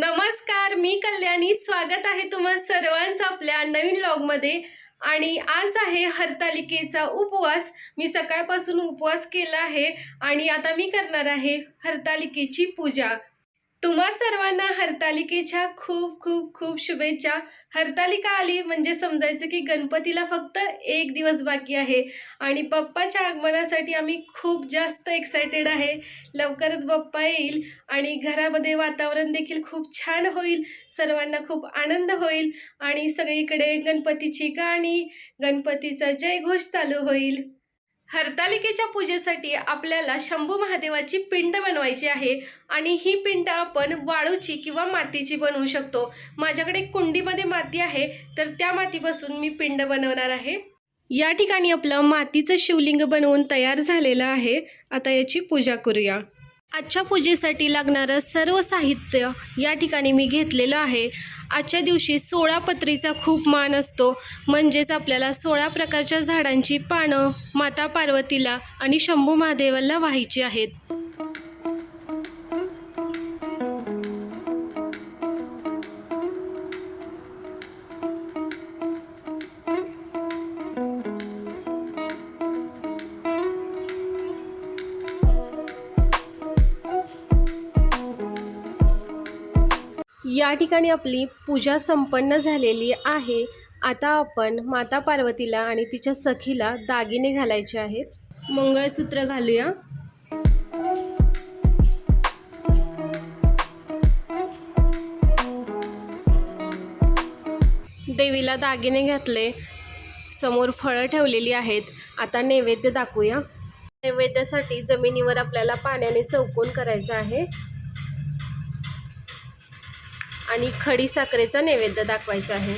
नमस्कार मी कल्याणी. स्वागत आहे तुम्हा सर्वांचं आपल्या नवीन मध्ये आणि आज आहे हरतालिकेचा उपवास. मी सकाळपासून उपवास केला आहे. आणि आता मी करणार आहे हरतालिकेची पूजा. तुम्हा सर्वांना हरतालिकेच्या खूप खूप खूप शुभेच्छा. हरतालिका आली म्हणजे समजायचं की गणपतीला फक्त एक दिवस बाकी आहे. आणि बाप्पाच्या आगमनासाठी आम्ही खूप जास्त एक्सायटेड आहे. लवकरच बाप्पा येईल आणि घरामध्ये वातावरण देखील खूप छान होईल. सर्वांना खूप आनंद होईल. आणि सगळीकडे गणपतीची गाणी गणपतीचा जयघोष चालू होईल. हरतालिकेच्या पूजेसाठी आपल्याला शंभू महादेवाची पिंड बनवायची आहे आणि ही पिंड आपण वाळूची किंवा मातीची बनवू शकतो. माझ्याकडे कुंडीमध्ये माती आहे तर त्या मातीपासून मी पिंड बनवणार आहे. या ठिकाणी आपलं मातीचं शिवलिंग बनवून तयार झालेलं आहे. आता याची पूजा करूया. आजच्या पूजेसाठी लागणारं सर्व साहित्य या ठिकाणी मी घेतलेलं आहे. आजच्या दिवशी सोळा पत्रीचा खूप मान असतो. म्हणजेच आपल्याला सोळा प्रकारच्या झाडांची पानं माता पार्वतीला आणि शंभू महादेवाला व्हायची आहेत. या ठिकाणी आपली पूजा संपन्न झालेली आहे. आता आपण माता पार्वतीला आणि तिच्या सखीला दागिने घालायचे आहेत. मंगळसूत्र घालूया. देवीला दागिने घातले. समोर फळं ठेवलेली आहेत. आता नैवेद्य दाखवूया. नैवेद्यासाठी जमिनीवर आपल्याला पाण्याने चौकोन करायचं आहे. आणि खडी साखरेचा नैवेद्य दाखवायचा आहे.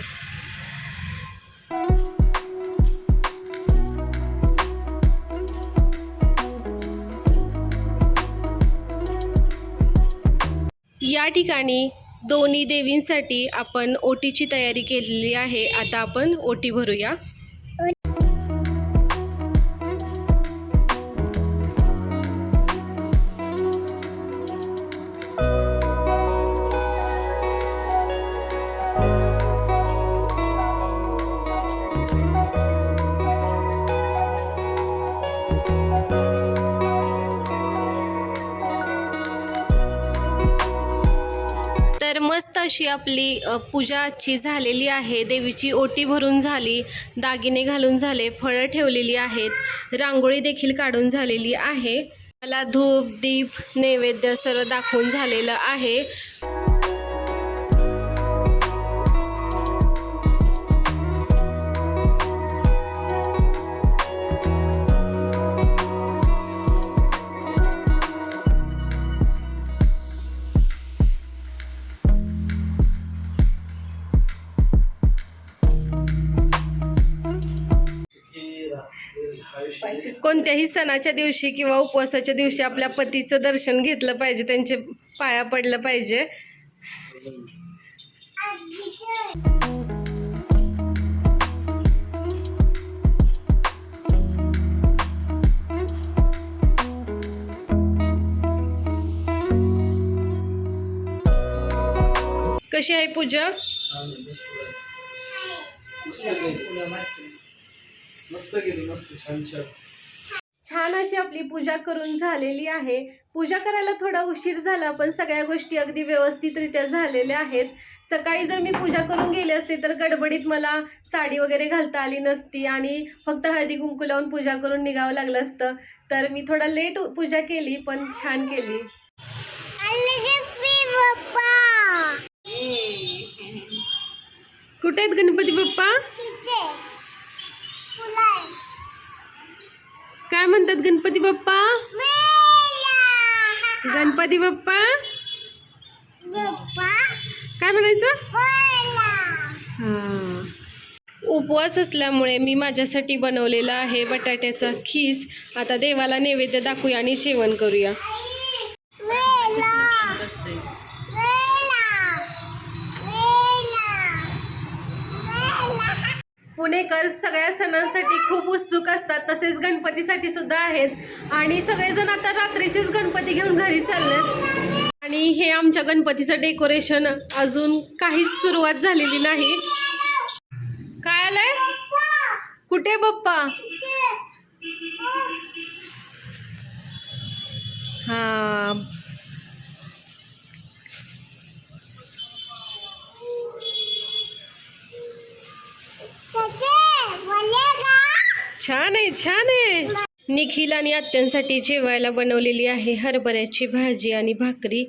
या ठिकाणी दोन्ही देवींसाठी आपण ओटीची तयारी केलेली आहे. आता आपण ओटी भरूया. दिवशी आपली पूजा आजची झालेली आहे. देवीची ओटी भरून झाली दागिने घालून झाले फळं ठेवलेली आहेत रांगोळी देखील काढून झालेली आहे. मला धूप दीप नैवेद्य सर्व दाखवून झालेलं आहे. कोणत्याही सणाच्या दिवशी किंवा उपवासाच्या दिवशी आपल्या पतीचं दर्शन घेतलं पाहिजे त्यांचे पाया पडलं पाहिजे. कशी आहे पूजा? मस्त गेली मस्त छान छान. छान अशी आपली पूजा करून झालेली आहे. पूजा करायला थोडा उशीर झाला पण सगळ्या गोष्टी अगदी व्यवस्थितरित्या झालेल्या आहेत. सकाळी जर मी पूजा करून गेले असते तर गडबडीत मला साडी वगैरे घालता आली नसती आणि फक्त हळदी कुंकू लावून पूजा करून निघावं लागलं असतं. तर मी थोडा लेट पूजा केली पण छान केली. कुठे आहेत गणपती बाप्पा? काय म्हणतात गणपती बाप्पा? गणपती बाप्पा? काय म्हणायचं? हां. उपवास असल्यामुळे मी माझ्यासाठी बनवलेला आहे बटाट्याचा खीस. आता देवाला नैवेद्य दाखवूया आणि जेवण करूया. पुणेकर सगळ्या सणांसाठी खूप उत्सुक असतात तसेच गणपतीसाठी सुद्धा आहेत. आणि सगळेजण आता रात्रीचेच गणपती घेऊन घरी चाललेत. आणि हे आमच्या गणपतीचं डेकोरेशन अजून काहीच सुरुवात झालेली नाही. काय आलंय? कुठे पप्पा? हा. छान आहे छान आहे. निखिल आणि आत्यांसाठी जेवायला बनवलेली आहे हरभऱ्याची भाजी आणि भाकरी.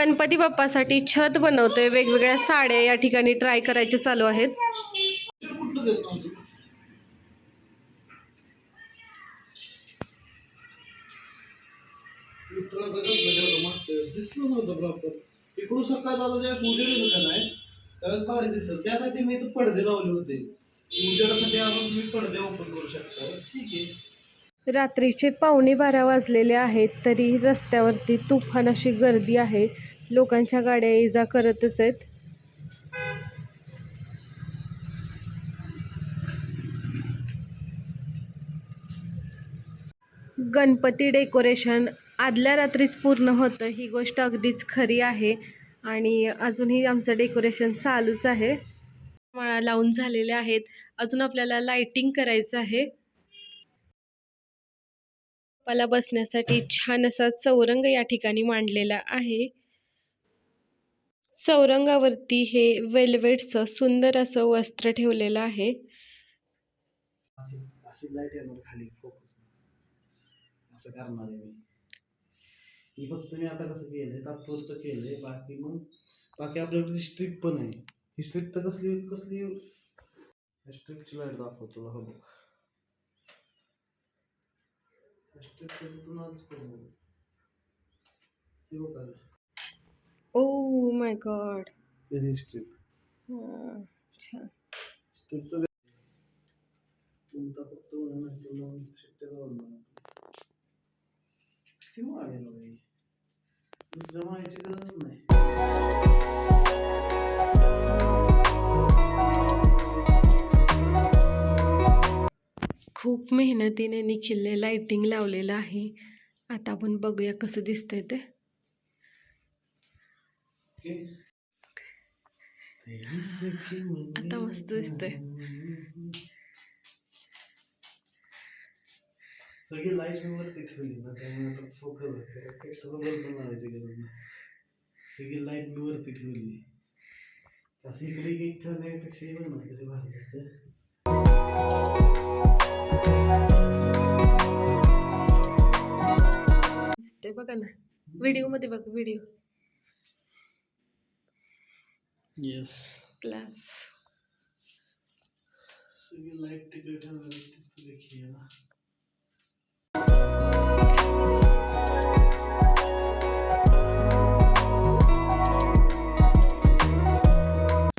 गणपती बाप्पासाठी छत बनवतोय. वेगवेगळ्या साड्या या ठिकाणी ट्राय करायचे चालू आहेत. इकडून सकाळ दादा त्यावेळेस भारी दिसत त्यासाठी मी पडदे लावले होते उजेडासाठी आपण तुम्ही पडदे ओपन करू शकता ठीक आहे रात्रीचे पावणे बारा वाजलेले आहेत तरी रस्त्यावरती तुफान अशी गर्दी आहे. लोकांच्या गाड्या ये जा करतच आहेत. गणपती डेकोरेशन आदल्या रात्रीच पूर्ण होतं ही गोष्ट अगदीच खरी आहे आणि अजूनही आमचं डेकोरेशन चालूच आहे. माळा लावून झालेल्या आहेत अजून आपल्याला लाइटिंग करायचं आहे. मला बसण्यासाठी छान असा चौरंग या ठिकाणी मांडलेला आहे. चौरंगावरती हे वेल्वेटचं सुंदर असं वस्त्र ठेवलेलं आहे. अशी अशी लाइट येणार खाली फोकस असं करणार आहे मी. फक्त मी आता कसं केलंय तात्पुरतं केलंय बाकी मग बाकी आपल्याकडे स्ट्रिप पण आहे. ही स्ट्रिप तर कसली कसली? स्ट्रिपची लाइट दाखवतो तुला हो बघ. स्ट्रिप आज करू oh my god strip strip तर तुमचा फक्त म्हणून गरज नाही. खूप मेहनतीने निखिलने लाइटिंग लावलेलं आहे. आता आपण बघूया कसं दिसतंय ते. आता मस्त दिसतंय. सगळी लाइट मी वरती ठेवली ना त्यामुळे आता फोकस एक्स्ट्रा बल्ब पण लावायची गरज नाही सगळी लाइट मी वरती ठेवली असं इकडे एक ठेवण्यापेक्षा बघ ना कसे भारी दिसतं दिसतंय बघा ना व्हिडिओमध्ये बघ व्हिडिओ येस क्लास सगळी लाइट तिकडे ठेवण्यापेक्षा देखील आहे ना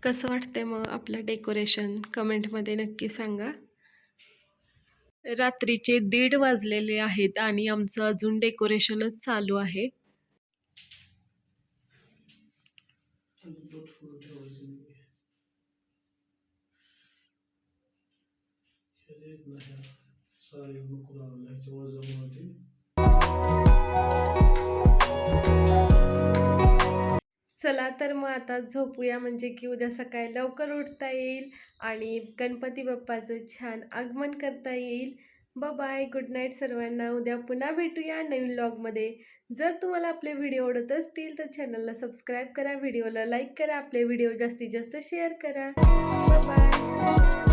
कसं वाटतंय मग आपलं डेकोरेशन कमेंटमध्ये नक्की सांगा. रात्रीचे दीड वाजलेले आहेत आणि आमचं अजून डेकोरेशनच चालू आहे. नाही. नको ह्याच्यावर जमा होते चला तर मग आता झोपूया म्हणजे की उद्या सकाळी लवकर उठता येईल आणि गणपती बाप्पाचं छान आगमन करता येईल. बाय गुड नाईट सर्वांना. उद्या पुन्हा भेटूया नवीन लॉगमध्ये जर तुम्हाला आपले व्हिडिओ आवडत असतील तर चॅनलला सबस्क्राईब करा व्हिडिओला लाईक करा आपले व्हिडिओ जास्तीत जास्त शेअर करा. बाय